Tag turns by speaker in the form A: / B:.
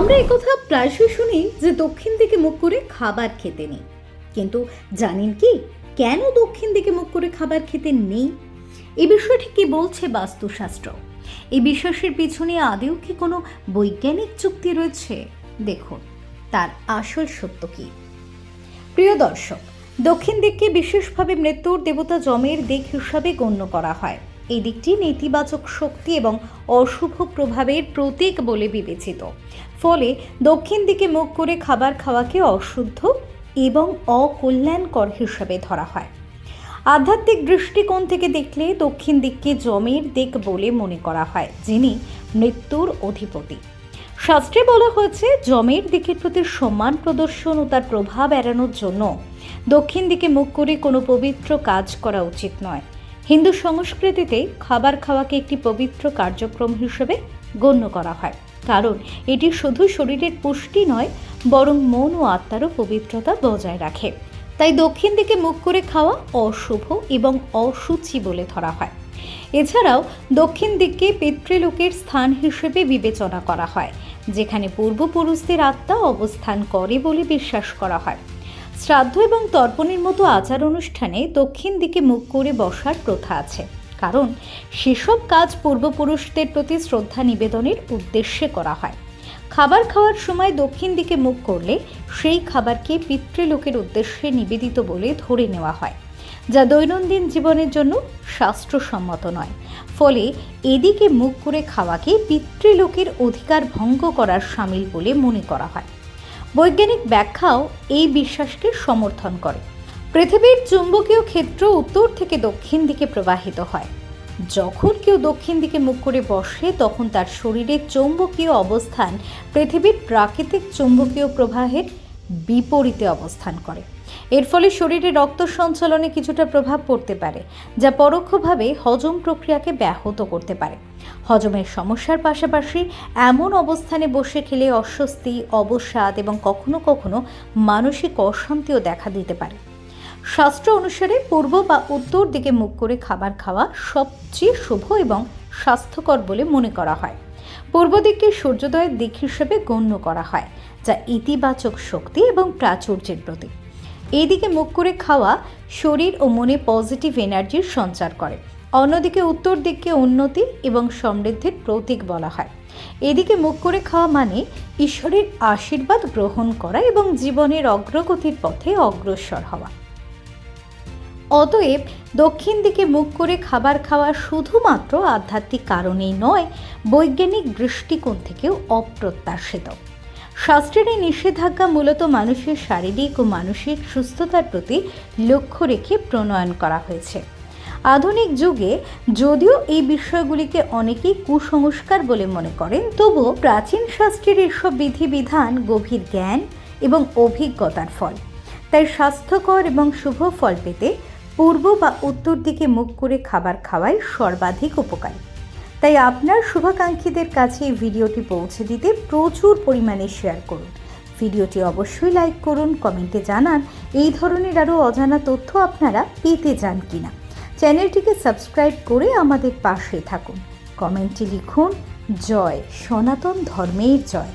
A: আমরা একথা প্রায়শই শুনি যে দক্ষিণ দিকে মুখ করে খাবার খেতে নেই। কিন্তু জানেন কি? কেন দক্ষিণ দিকে মুখ করে খাবার খেতে নেই? এই বিষয়টি কি বলছে বাস্তুশাস্ত্র? এই বিশ্বাসের পিছনে আদেও কি কোনো বৈজ্ঞানিক চুক্তি রয়েছে? দেখুন, তার আসল সত্য কি? প্রিয় দর্শক, দক্ষিণ দিককে বিশেষভাবে মৃত্যুর দেবতা যমের দিক হিসাবে গণ্য করা হয়। এই দিকটি নেতিবাচক শক্তি এবং অশুভ প্রভাবের প্রতীক বলে বিবেচিত। ফলে দক্ষিণ দিকে মুখ করে খাবার খাওয়াকে অশুদ্ধ এবং অকল্যাণকর হিসাবে ধরা হয়। আধ্যাত্মিক দৃষ্টিকোণ থেকে দেখলে দক্ষিণ দিককে জমের দিক বলে মনে করা হয়, যিনি মৃত্যুর অধিপতি। শাস্ত্রে বলা হয়েছে, জমের দিকের প্রতি সম্মান প্রদর্শন ও তার প্রভাব এড়ানোর জন্য দক্ষিণ দিকে মুখ করে কোনো পবিত্র কাজ করা উচিত নয়। হিন্দু সংস্কৃতিতে খাবার খাওয়াকে একটি পবিত্র কার্যক্রম হিসেবে গণ্য করা হয়। কারণ এটি শুধু শরীরের পুষ্টি নয়, বরং মন ও আত্মারও পবিত্রতা বজায় রাখে। তাই দক্ষিণ দিকে মুখ করে খাওয়া অশুভ এবং অসুচি বলে ধরা হয়। এছাড়াও দক্ষিণ দিককে পিতৃলোকের স্থান হিসেবে বিবেচনা করা হয়, যেখানে পূর্বপুরুষদের আত্মা অবস্থান করে বলে বিশ্বাস করা হয়। শ্রাদ্ধ এবং তর্পণের মতো আচার অনুষ্ঠানে দক্ষিণ দিকে মুখ করে বসার প্রথা আছে। কারণ, সেসব কাজ পূর্বপুরুষদের প্রতি শ্রদ্ধা নিবেদনের উদ্দেশ্যে করা হয়। খাবার খাওয়ার সময় দক্ষিণ দিকে মুখ করলে সেই খাবারকে পিতৃলোকের উদ্দেশ্যে নিবেদিত বলে ধরে নেওয়া হয়, যা দৈনন্দিন জীবনের জন্য শাস্ত্রসম্মত নয়। ফলে এদিকে মুখ করে খাওয়াকে পিতৃলোকের অধিকার ভঙ্গ করার সামিল বলে মনে করা হয়। বৈজ্ঞানিক ব্যাখ্যাও এই বিশ্বাসকে সমর্থন করে। পৃথিবীর চুম্বকীয় ক্ষেত্র উত্তর থেকে দক্ষিণ দিকে প্রবাহিত হয়। যখন কেউ দক্ষিণ দিকে মুখ করে বসে, তখন তার শরীরের চৌম্বকীয় অবস্থান পৃথিবীর প্রাকৃতিক চৌম্বকীয় প্রবাহের বিপরীতে অবস্থান করে। এর ফলে শরীরে রক্ত সঞ্চালনে কিছুটা প্রভাব পড়তে পারে, যা পরোক্ষভাবে হজম প্রক্রিয়াকে ব্যাহত করতে পারে। হজমের সমস্যার পাশাপাশি এমন অবস্থানে বসে খেলে অস্বস্তি, অবসাদ এবং কখনো কখনো মানসিক অশান্তিও দেখা দিতে পারে। শাস্ত্র অনুসারে পূর্ব বা উত্তর দিকে মুখ করে খাবার খাওয়া সবচেয়ে শুভ এবং স্বাস্থ্যকর বলে মনে করা হয়। পূর্ব দিককে সূর্যোদয়ের দিক হিসেবে গণ্য করা হয়, যা ইতিবাচক শক্তি এবং প্রাচুর্যের প্রতীক। এদিকে মুখ করে খাওয়া শরীর ও মনে পজিটিভ এনার্জির সঞ্চার করে। অন্যদিকে উত্তর দিককে উন্নতি এবং সমৃদ্ধির প্রতীক বলা হয়। এদিকে মুখ করে খাওয়া মানে ঈশ্বরের আশীর্বাদ গ্রহণ করা এবং জীবনের অগ্রগতির পথে অগ্রসর হওয়া। অতএব দক্ষিণ দিকে মুখ করে খাবার খাওয়া শুধুমাত্র আধ্যাত্মিক কারণেই নয়, বৈজ্ঞানিক দৃষ্টিকোণ থেকেও অপ্রত্যাশিত। শাস্ত্রের এই নিষেধাজ্ঞা মূলত মানুষের শারীরিক ও মানসিক সুস্থতার প্রতি লক্ষ্য রেখে প্রণয়ন করা হয়েছে। আধুনিক যুগে যদিও এই বিষয়গুলিকে অনেকেই কুসংস্কার বলে মনে করেন, তবুও প্রাচীন শাস্ত্রের এসব বিধিবিধান গভীর জ্ঞান এবং অভিজ্ঞতার ফল। তাই স্বাস্থ্যকর এবং শুভ ফল পেতে পূর্ব বা উত্তর দিকে মুখ করে খাবার খাওয়াই সর্বাধিক উপকারী। তাই আপনার শুভাকাঙ্ক্ষীদের কাছে এই ভিডিওটি পৌঁছে দিতে প্রচুর পরিমাণে শেয়ার করুন। ভিডিওটি অবশ্যই লাইক করুন কমেন্টে জানান, এই ধরনের আরও অজানা তথ্য আপনারা পেতে চান কিনা। চ্যানেলটিকে সাবস্ক্রাইব করে আমাদের পাশে থাকুন। কমেন্টে লিখুন, জয় সনাতন ধর্মের জয়।